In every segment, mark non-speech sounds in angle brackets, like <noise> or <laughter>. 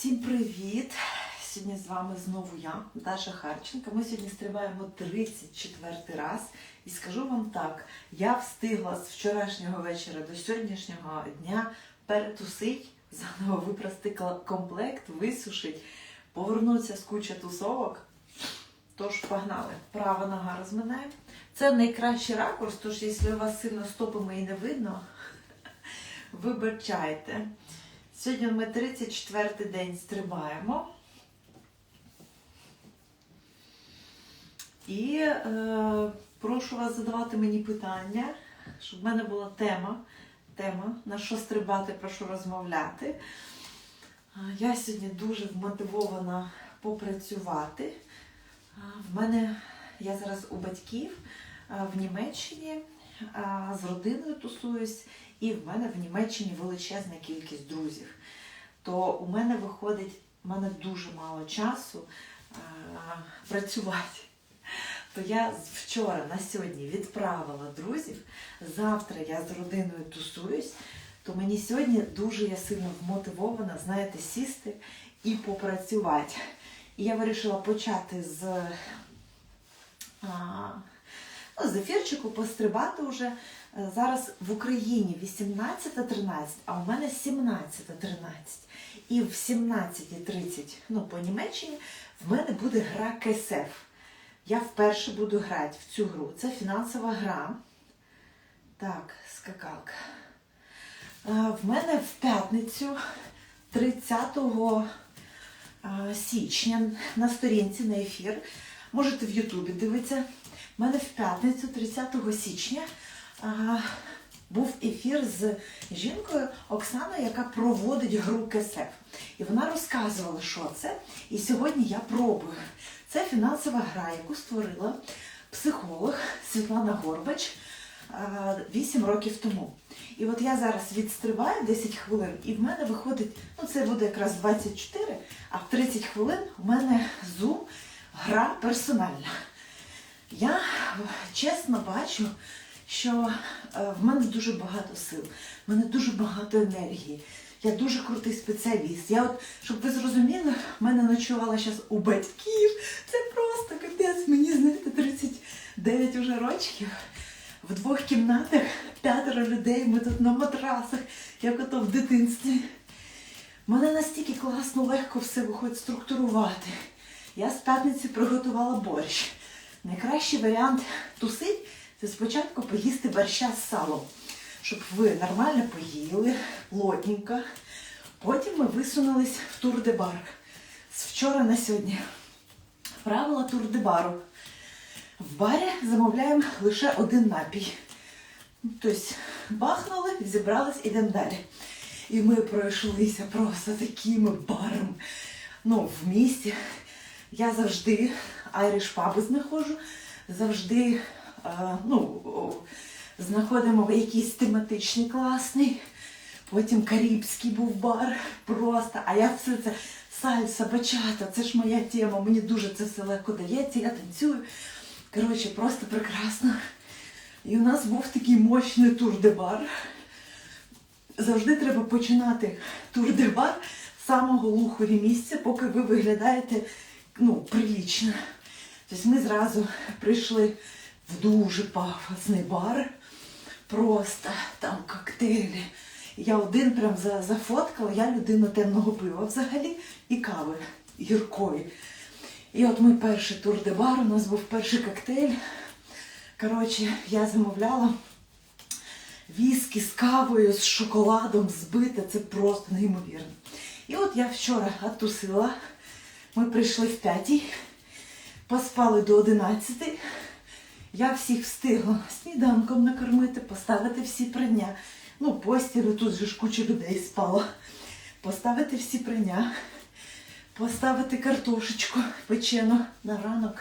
Всім привіт! Сьогодні з вами знову я, Даша Харченко. Ми сьогодні стрибаємо 34 раз. І скажу вам так: я встигла з вчорашнього вечора до сьогоднішнього дня перетусить, заново випрасти комплект, висушить, повернутися з куча тусовок. Тож погнали. Права нога розминаємо. Це найкращий ракурс, тож якщо у вас сильно стопами і не видно, <laughs> вибачайте. Сьогодні ми 34-й день стрибаємо. І е, прошу вас задавати мені питання, щоб в мене була тема, тема на що стрибати, про що розмовляти. Я сьогодні дуже вмотивована попрацювати. В мене я зараз у батьків в Німеччині з родиною тусуюсь, і в мене в Німеччині величезна кількість друзів. То у мене виходить, у мене дуже мало часу працювати. То я вчора на сьогодні відправила друзів. Завтра я з родиною тусуюсь, то мені сьогодні дуже я сильно вмотивована, знаєте, сісти і попрацювати. І я вирішила почати з, ну, з ефірчику, пострибати вже. Е, Зараз в Україні 18.13, а у мене 17.13. І в 17.30, ну, по Німеччині, в мене буде гра КСФ. Я вперше буду грати в цю гру. Це фінансова гра. Так, скакалка. Е, В мене в п'ятницю 30 е, січня на сторінці на ефір. Можете в Ютубі дивитися. У мене в п'ятницю 30 січня був ефір з жінкою Оксаною, яка проводить гру КСФ. І вона розказувала, що це. І сьогодні я пробую. Це фінансова гра, яку створила психолог Світлана Горбач 8 років тому. І от я зараз відстрибаю 10 хвилин, і в мене виходить, ну це буде якраз 24, а в 30 хвилин у мене Zoom гра персональна. Я чесно бачу, що е, в мене дуже багато сил, в мене дуже багато енергії. Я дуже крутий спеціаліст. Я от, щоб ви зрозуміли, в мене ночувала зараз у батьків. Це просто капець. Мені знаєте, 39 уже років. В двох кімнатах п'ятеро людей. Ми тут на матрасах, як ото в дитинстві. Мене настільки класно, легко все виходить структурувати. Я з п'ятниці приготувала борщ. Найкращий варіант тусить це спочатку поїсти борща з салом, щоб ви нормально поїли, плотненько. Потім ми висунулись в тур де бар. З вчора на сьогодні. Правила тур де бару. В барі замовляємо лише один напій. Тобто бахнули, зібрались, ідемо далі. І ми пройшлися просто такими барами. Ну, в місті. Я завжди айриш паби знаходжу, завжди е, ну, знаходимо якийсь тематичний класний. Потім карибський був бар просто. А я все це сальса, бачата, це ж моя тема. Мені дуже це все легко дається, я танцюю. Коротше, просто прекрасно. І у нас був такий мощний тур де бар. Завжди треба починати тур де бар з самого лухарі місця, поки ви виглядаєте ну, прилічно. Тобто ми зразу прийшли в дуже пафосний бар. Просто там коктейлі. Я один прям за- зафоткала, я людина темного пива взагалі і кави гіркої. І от ми перший тур де бар, у нас був перший коктейль. Коротше, я замовляла віскі з кавою, з шоколадом збите, це просто неймовірно. І от я вчора оттусила, ми прийшли в п'ятій, поспали до 11. Я всіх встигла сніданком накормити, поставити всі прання. Ну, постіль, тут же ж куча людей спала. Поставити всі прання, поставити картошечку печену на ранок.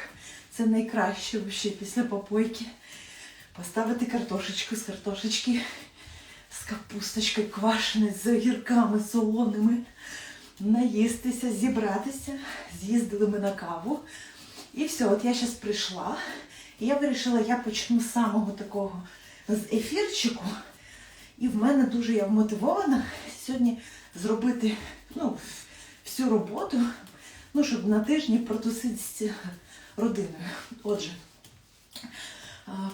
Це найкраще ще після попойки. Поставити картошечку з картошечки, з капусточкою квашеною, з огірками солоними, наїстися, зібратися. З'їздили ми на каву. І все, от я зараз прийшла. І я вирішила, я почну з самого такого з ефірчику. І в мене дуже я вмотивована сьогодні зробити ну, всю роботу, ну, щоб на тижні протусити з родиною. Отже,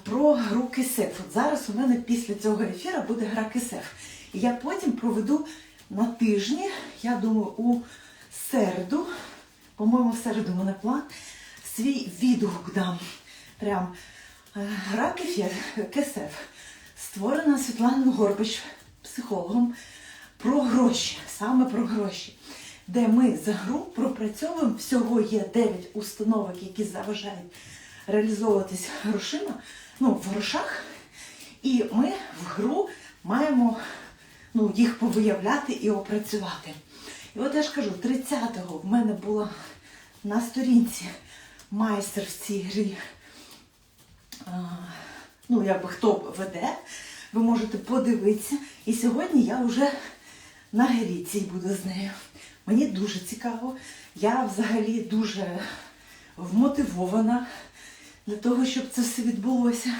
про гру кисеф. От зараз у мене після цього ефіру буде гра кисеф. І я потім проведу на тижні, я думаю, у середу, по-моєму, в середу мене план, свій відгук дам. Прям е, гра кефір- кисеф створена Світланою Горбич, психологом, про гроші, саме про гроші. Де ми за гру пропрацьовуємо, всього є 9 установок, які заважають реалізовуватись грошима, ну, в грошах. І ми в гру маємо ну, їх повиявляти і опрацювати. І от я ж кажу, 30-го в мене була на сторінці майстер в цій грі. Ну, якби хто веде, ви можете подивитися. І сьогодні я вже на грі цій буду з нею. Мені дуже цікаво. Я взагалі дуже вмотивована для того, щоб це все відбулося.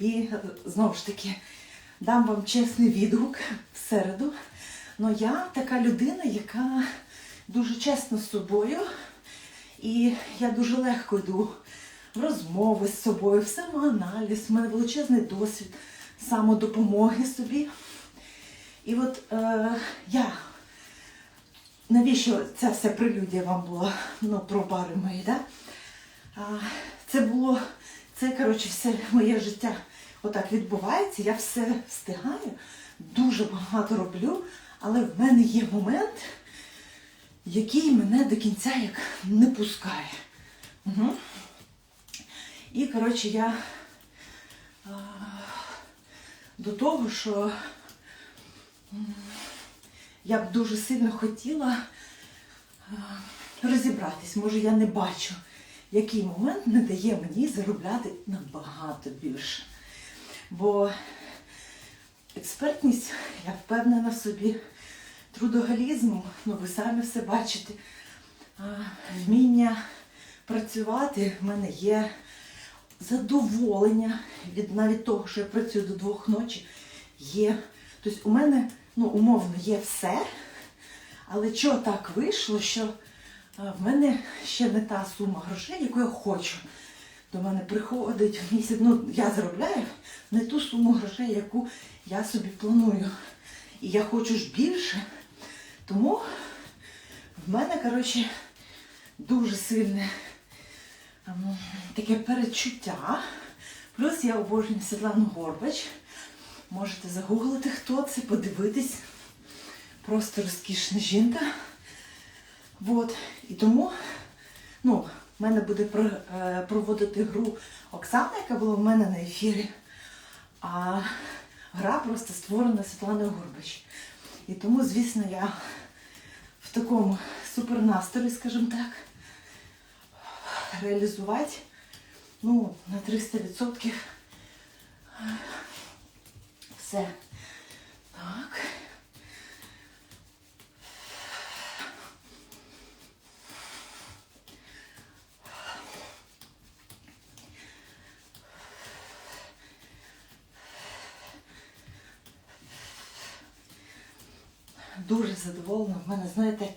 І знову ж таки дам вам чесний відгук в середу. Ну я така людина, яка дуже чесна з собою, і я дуже легко йду в розмови з собою, в самоаналіз, в мене величезний досвід самодопомоги собі. І от е, я, навіщо ця вся прелюдія вам була ну, про бари мої, да? А, це було, це, коротше, все моє життя отак відбувається, я все встигаю, дуже багато роблю, але в мене є момент, який мене до кінця як не пускає. Угу. І, коротше, я а, до того, що я б дуже сильно хотіла а, розібратись. Може, я не бачу, який момент не дає мені заробляти набагато більше. Бо експертність, я впевнена в собі, трудоголізм, ну ви самі все бачите, вміння працювати в мене є задоволення від навіть того, що я працюю до двох ночі, є. Тобто у мене, ну, умовно, є все, але чого так вийшло, що в мене ще не та сума грошей, яку я хочу. До мене приходить в місяць, ну я заробляю не ту суму грошей, яку я собі планую. І я хочу ж більше. Тому в мене, коротше, дуже сильне ем, таке передчуття. Плюс я обожнюю Світлану Горбач. Можете загуглити, хто це, подивитись. Просто розкішна жінка. Вот. І тому, ну, в мене буде е, проводити гру Оксана, яка була в мене на ефірі. А гра просто створена Світланою Горбач. І тому, звісно, я в такому супернастрої, скажімо так, реалізувати ну, на 300% все. Так. Дуже задоволена. В мене, знаєте,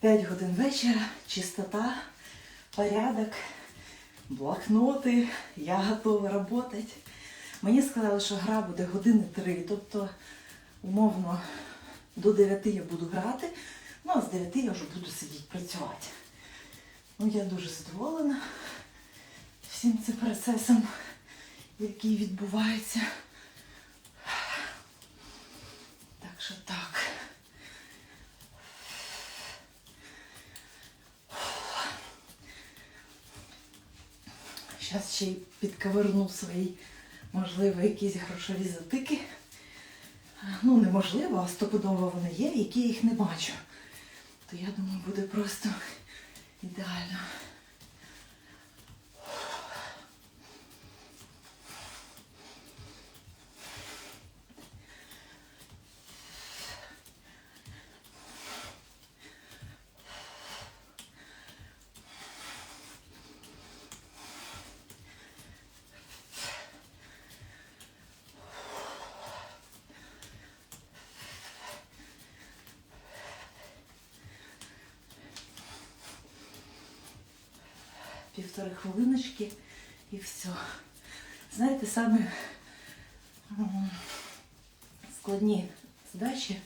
5 годин вечора, чистота, порядок, блокноти, я готова працювати. Мені сказали, що гра буде години три, тобто, умовно, до 9 я буду грати, ну а з 9 я вже буду сидіти працювати. Ну, я дуже задоволена всім цим процесом, який відбувається. Так що так. Зараз ще й підковерну свої, можливо, якісь грошові затики. Ну, неможливо, а стопудово вони є, які їх не бачу. То я думаю, буде просто ідеально. Півтори хвилиночки і все. Знаєте, саме складні задачі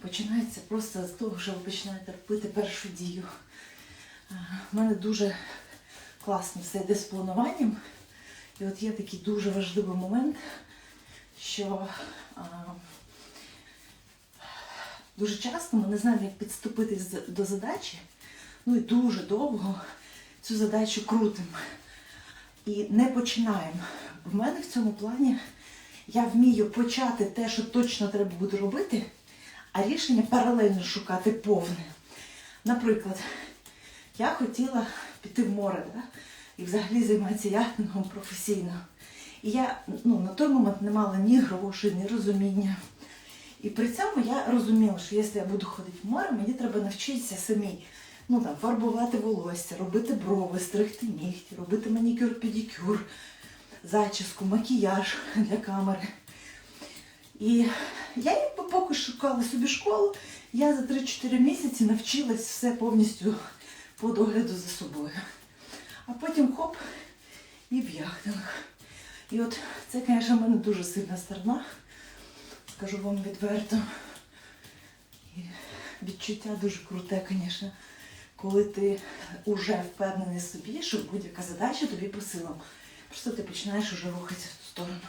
починаються просто з того, що ви починаєте робити першу дію. У мене дуже класно все йде з плануванням. І от є такий дуже важливий момент, що а, дуже часто ми не знаємо, як підступитись до задачі, ну і дуже довго цю задачу крутимо і не починаємо. В мене в цьому плані я вмію почати те, що точно треба буде робити, а рішення паралельно шукати повне. Наприклад, я хотіла піти в море да? і взагалі займатися яхтингом професійно. І я ну, на той момент не мала ні грошей, ні розуміння. І при цьому я розуміла, що якщо я буду ходити в море, мені треба навчитися самій ну, там, фарбувати волосся, робити брови, стригти нігті, робити манікюр, педикюр, зачіску, макіяж для камери. І я поки шукала собі школу, я за 3-4 місяці навчилась все повністю по догляду за собою. А потім хоп, і в яхтинг. І от це, звісно, в мене дуже сильна сторона, скажу вам відверто. І відчуття дуже круте, звісно, коли ти вже впевнений собі, що будь-яка задача тобі по силам. Просто ти починаєш уже рухатися в ту сторону.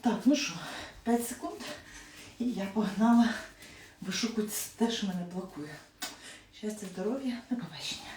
Так, ну що, 5 секунд, і я погнала вишукувати те, що мене блокує. Щастя, здоров'я, до побачення.